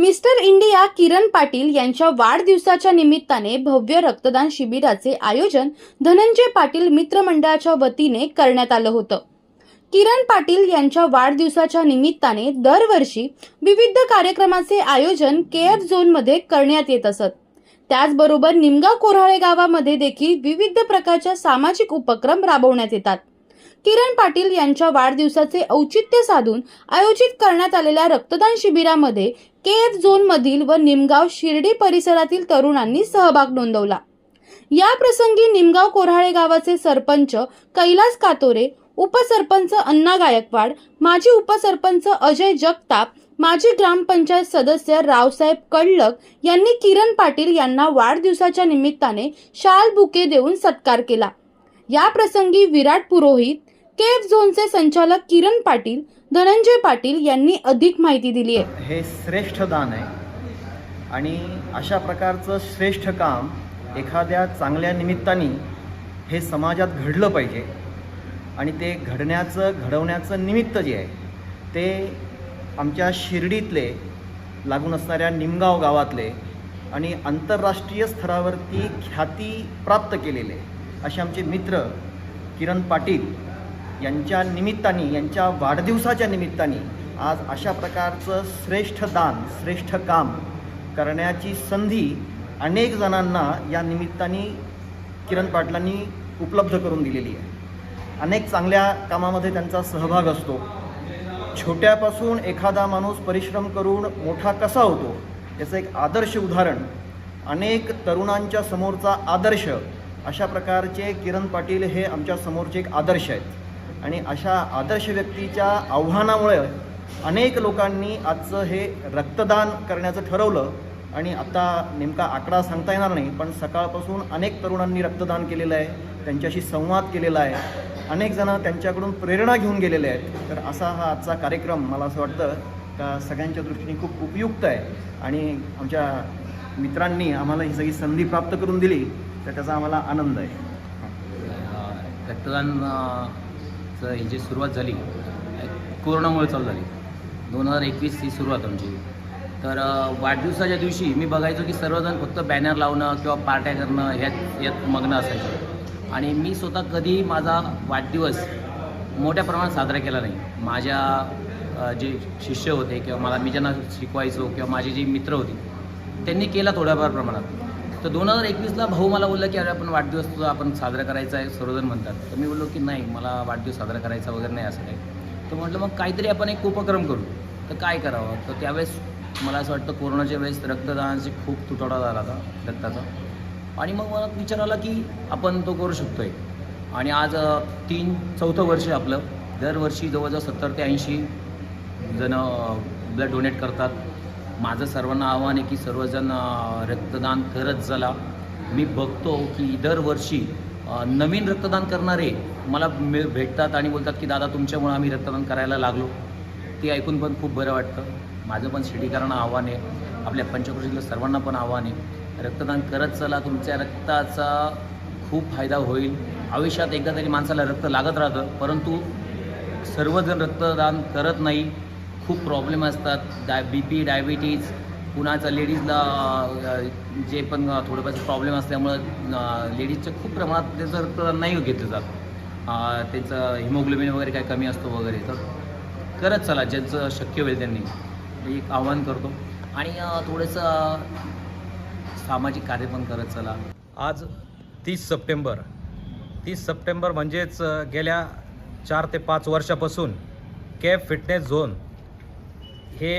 Mister India Kiran Patil यांच्या वाढदिवसाच्या निमित्ताने भव्य रक्तदान शिबिराचे आयोजन धनंजय पाटील मित्रमंडळाच्या वतीने करण्यात आलं होतं. किरण पाटील यांच्या वाढदिवसाच्या निमित्ताने दरवर्षी विविध कार्यक्रमाचे आयोजन केएफ झोनमध्ये करण्यात येत असत. त्याचबरोबर निमगाव कोराळे गावामध्ये देखील विविध प्रकारच्या सामाजिक उपक्रम राबवण्यात येतात. किरण पाटील यांच्या वाढदिवसाचे औचित्य साधून आयोजित करण्यात आलेल्या रक्तदान शिबिरामध्ये केएफ झोन मधील व निमगाव शिर्डी परिसरातील तरुणांनी सहभाग नोंदवला. या प्रसंगी निमगाव कोराळे गावाचे सरपंच कैलास कातोरे उपसरपंच अण्णा गायकवाड माजी उपसरपंच अजय जगताप माजी ग्रामपंचायत सदस्य रावसाहेब कडलक यांनी किरण पाटील यांना वाढदिवसाच्या निमित्ताने शाल बुके देऊन सत्कार केला. या प्रसंगी विराट पुरोहित केफ झोनचे संचालक किरण पाटील धनंजय पाटील यांनी अधिक माहिती दिली आहे. हे श्रेष्ठ दान आहे. आणि अशा प्रकारचं श्रेष्ठ काम एखाद्या चांगल्या निमित्ताने हे समाजात घडलं पाहिजे. आणि ते घडण्याचं घडवण्याचं निमित्त जे आहे ते आमच्या शिर्डीतले लागून असणाऱ्या निमगाव गावातले आणि आंतरराष्ट्रीय स्तरावरती ख्याती प्राप्त केलेले असे आमचे मित्र किरण पाटील यांच्या निमित्ताने यांच्या वाढदिवसाच्या निमित्ताने आज अशा प्रकारचं श्रेष्ठ दान श्रेष्ठ काम करण्याची संधी अनेक जणांना या निमित्ताने किरण पाटलांनी उपलब्ध करून दिलेली आहे. अनेक चांगल्या कामामध्ये त्यांचा सहभाग असतो. छोट्यापासून एखादा माणूस परिश्रम करून मोठा कसा होतो याचं एक आदर्श उदाहरण अनेक तरुणांच्या समोरचा आदर्श अशा प्रकारचे किरण पाटील हे आमच्या समोरचे एक आदर्श आहेत. आणि अशा आदर्श व्यक्तीच्या आव्हानामुळे अनेक लोकांनी आजचं हे रक्तदान करण्याचं ठरवलं आणि आता नेमका आकडा सांगता येणार नाही पण सकाळपासून अनेक तरुणांनी रक्तदान केलेलं आहे त्यांच्याशी संवाद केलेला आहे अनेक जण त्यांच्याकडून प्रेरणा घेऊन गेलेले आहेत. तर असा हा आजचा कार्यक्रम मला असं वाटतं का सगळ्यांच्या दृष्टीने खूप उपयुक्त आहे. आणि आमच्या मित्रांनी आम्हाला ही सगळी संधी प्राप्त करून दिली. तर त्याचा आम्हाला आनंद आहे. रक्तदानचं ही जी सुरुवात झाली कोरोनामुळे चालू झाली. दोन हजार एकवीस ही सुरुवात आमची. तर वाढदिवसाच्या दिवशी मी बघायचो की सर्वजण फक्त बॅनर लावणं किंवा पार्ट्या करणं ह्यात यात मग्न असायचं. आणि मी स्वतः कधी माझा वाढदिवस मोठ्या प्रमाणात साजरा केला नाही. माझ्या जे शिष्य होते किंवा मला मी ज्यांना शिकवायचो किंवा माझे जे मित्र होते त्यांनी केला थोड्याफार प्रमाणात. तर दोन हजार एकवीसला भाऊ मला बोलला की अरे आपण वाढदिवस तुझा आपण साजरा करायचा आहे सर्वजण म्हणतात. तर मी बोललो की नाही मला वाढदिवस साजरा करायचा वगैरे नाही असं काही. तर म्हटलं मग काहीतरी आपण एक उपक्रम करू. तर काय करावं? तर त्यावेळेस मला असं वाटतं कोरोनाच्या वेळेस रक्तदानाची खूप तुटवडा झाला होता रक्ताचा. आणि मग मला विचार आला की आपण तो करू शकतो आहे आणि आज तीन चौथं वर्ष आपलं. दरवर्षी जवळजवळ सत्तर ते ऐंशी जण ब्लड डोनेट करतात. माझं सर्वांना आव्हान आहे की सर्वजण रक्तदान करत चला. मी बघतो की दरवर्षी नवीन रक्तदान करणारे मला मिळ भेटतात आणि बोलतात की दादा तुमच्यामुळे आम्ही रक्तदान करायला लागलो. ते ऐकून पण खूप बरं वाटतं. माझं पण शिडीकरांना आव्हान आहे. आपल्या पंचकृषीतल्या सर्वांना पण आव्हान आहे. रक्तदान करत चला तुमच्या रक्ताचा खूप फायदा होईल. आयुष्यात एकदा तरी माणसाला रक्त लागत राहतं परंतु सर्वजण रक्तदान करत नाही. खूप प्रॉब्लेम असतात. डाय बी पी डायबिटीज कुणाचं लेडीजला जे पण थोडेफार प्रॉब्लेम असल्यामुळं लेडीजचं खूप प्रमाणात त्याचं रक्तदान नाही घेतलं जात. त्याचं हिमोग्लोबिन वगैरे काय कमी असतो वगैरे. तर करत चला ज्यांचं शक्य होईल त्यांनी. मी एक आव्हान करतो. आणि थोडंसं सामाजिक कार्य पण करत चला. आज तीस सप्टेंबर. तीस सप्टेंबर म्हणजेच गेल्या चार ते पाच वर्षापासून कॅब फिटनेस झोन हे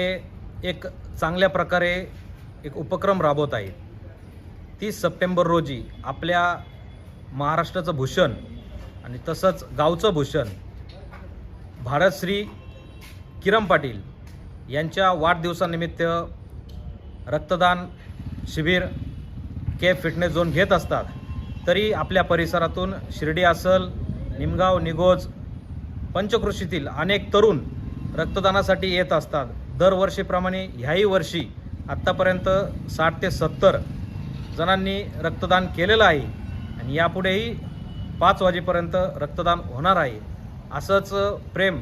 एक चांगल्या प्रकारे एक उपक्रम राबवत आहेत तीस सप्टेंबर रोजी आपल्या महाराष्ट्राचं भूषण आणि तसंच गावचं भूषण भारतश्री किरण पाटील यांच्या वाढदिवसानिमित्त रक्तदान शिबिर के फिटनेस झोन घेत असतात. तरी आपल्या परिसरातून शिर्डी असल निमगाव निगोज पंचकृषीतील अनेक तरुण रक्तदानासाठी येत असतात. दरवर्षीप्रमाणे ह्याही वर्षी आत्तापर्यंत साठ ते सत्तर जणांनी रक्तदान केलेलं आहे आणि यापुढेही पाच वाजेपर्यंत रक्तदान होणार आहे. असंच प्रेम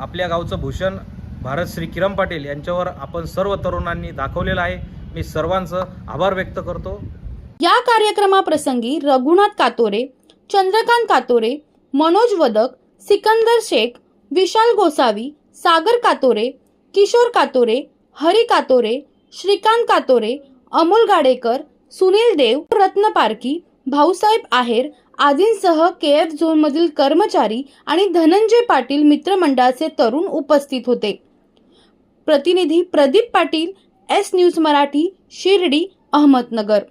आपल्या गावचं भूषण भारतश्री किरण पाटील यांच्यावर आपण सर्व तरुणांनी दाखवलेलं आहे. मी सर्वांचं आभार व्यक्त करतो. या कार्यक्रमाप्रसंगी रघुनाथ कातोरे चंद्रकांत कातोरे मनोज वदक सिकंदर शेख विशाल गोसावी सागर कातोरे किशोर कातोरे हरी कातोरे श्रीकांत कातोरे अमोल गाडेकर सुनील देव रत्न पारकी भाऊसाहेब आहेर आदींसह के एफ झोनमधील कर्मचारी आणि धनंजय पाटील मित्रमंडळाचे तरुण उपस्थित होते. प्रतिनिधी प्रदीप पाटील एस न्यूज मराठी शिर्डी अहमदनगर.